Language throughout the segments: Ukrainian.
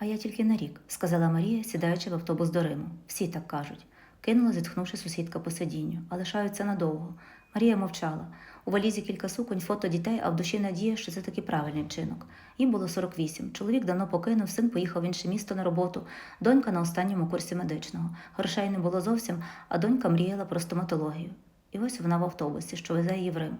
А я тільки на рік, сказала Марія, сідаючи в автобус до Риму. Всі так кажуть. Кинула, зітхнувши сусідка по сидінню, а лишаються надовго. Марія мовчала. У валізі кілька суконь, фото дітей, а в душі надія, що це таки правильний вчинок. Їм було 48. Чоловік давно покинув, син поїхав в інше місто на роботу, донька на останньому курсі медичного. Грошей не було зовсім, а донька мріяла про стоматологію. І ось вона в автобусі, що везе її в Рим.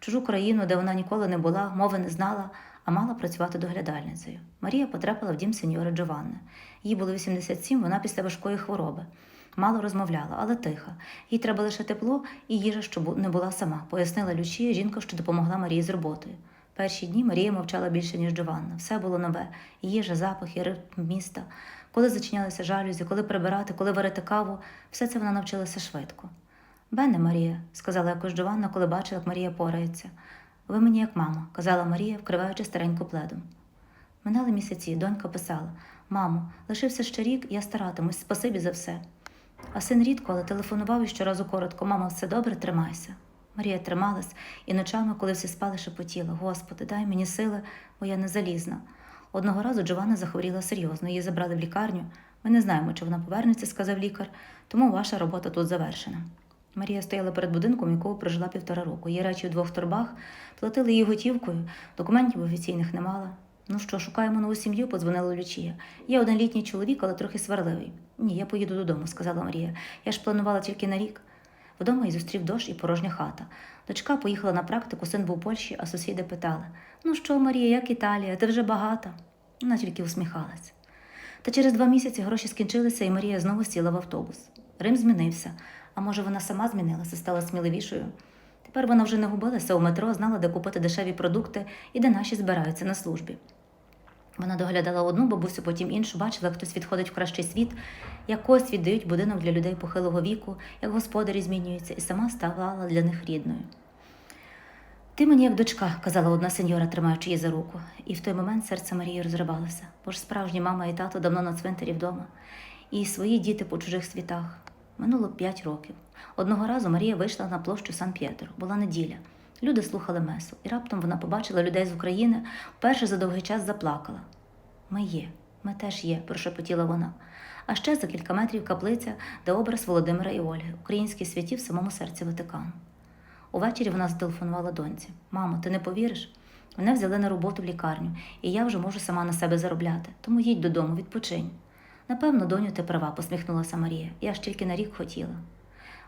Чужу країну, де вона ніколи не була, мови не знала, а мала працювати доглядальницею. Марія потрапила в дім сеньори Джованни. Їй було 87, вона після важкої хвороби. Мало розмовляла, але тиха. Їй треба лише тепло і їжа, щоб не була сама, пояснила Лючія, жінка, що допомогла Марії з роботою. Перші дні Марія мовчала більше, ніж Джованна. Все було нове: їжа, запахи, ритм міста. Коли зачинялися жалюзі, коли прибирати, коли варити каву, все це вона навчилася швидко. Бене, Марія, сказала якось Джованна, коли бачила, як Марія порається. Ви мені як мама, казала Марія, вкриваючи стареньку пледом. Минали місяці, донька писала Мамо, лишився ще рік, я старатимусь, спасибі за все. А син рідко, але телефонував і щоразу коротко Мама, все добре, тримайся. Марія трималась і ночами, коли всі спали, шепотіла Господи, дай мені сили, бо я не залізна. Одного разу Джованна захворіла серйозно, її забрали в лікарню. Ми не знаємо, чи вона повернеться, сказав лікар, тому ваша робота тут завершена. Марія стояла перед будинком, якого прожила півтора року. Її речі в двох торбах, платили її готівкою, документів офіційних не мала. Ну що, шукаємо нову сім'ю, подзвонила Лючія. Є один літній чоловік, але трохи сварливий. Ні, я поїду додому, сказала Марія. Я ж планувала тільки на рік. Вдома й зустрів дощ і порожня хата. Дочка поїхала на практику, син був у Польщі, а сусіди питали: Ну що, Марія, як Італія? Ти вже багата? Вона тільки усміхалась. Та через два місяці гроші скінчилися, і Марія знову сіла в автобус. Рим змінився. А може, вона сама змінилася, стала сміливішою. Тепер вона вже не губилася у метро, знала, де купити дешеві продукти і де наші збираються на службі. Вона доглядала одну бабусю, потім іншу, бачила, як хтось відходить в кращий світ, як когось віддають будинок для людей похилого віку, як господарі змінюються, і сама ставала для них рідною. Ти мені як дочка, казала одна сеньора, тримаючи її за руку, і в той момент серце Марії розривалося, бо ж справжні мама і тато давно на цвинтарі вдома, і свої діти по чужих світах. Минуло п'ять років. Одного разу Марія вийшла на площу Сан П'єтро. Була неділя. Люди слухали месу, і раптом вона побачила людей з України, вперше за довгий час заплакала. Ми є, ми теж є, прошепотіла вона. А ще за кілька метрів каплиця, де образ Володимира і Ольги, українські святі в самому серці Ватикану. Увечері вона зателефонувала доньці: Мамо, ти не повіриш? Мене взяли на роботу в лікарню, і я вже можу сама на себе заробляти, тому їдь додому, відпочинь. Напевно, доню, ти права, посміхнулася Марія. Я ж тільки на рік хотіла.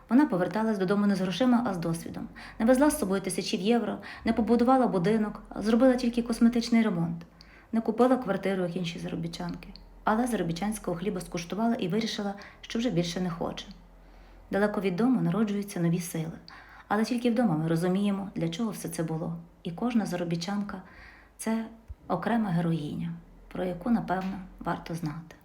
Вона поверталась додому не з грошима, а з досвідом. Не везла з собою тисячів євро, не побудувала будинок, зробила тільки косметичний ремонт, не купила квартиру, як інші заробітчанки. Але заробітчанського хліба скуштувала і вирішила, що вже більше не хоче. Далеко від дому народжуються нові сили, але тільки вдома ми розуміємо, для чого все це було. І кожна заробітчанка це окрема героїня, про яку, напевно, варто знати.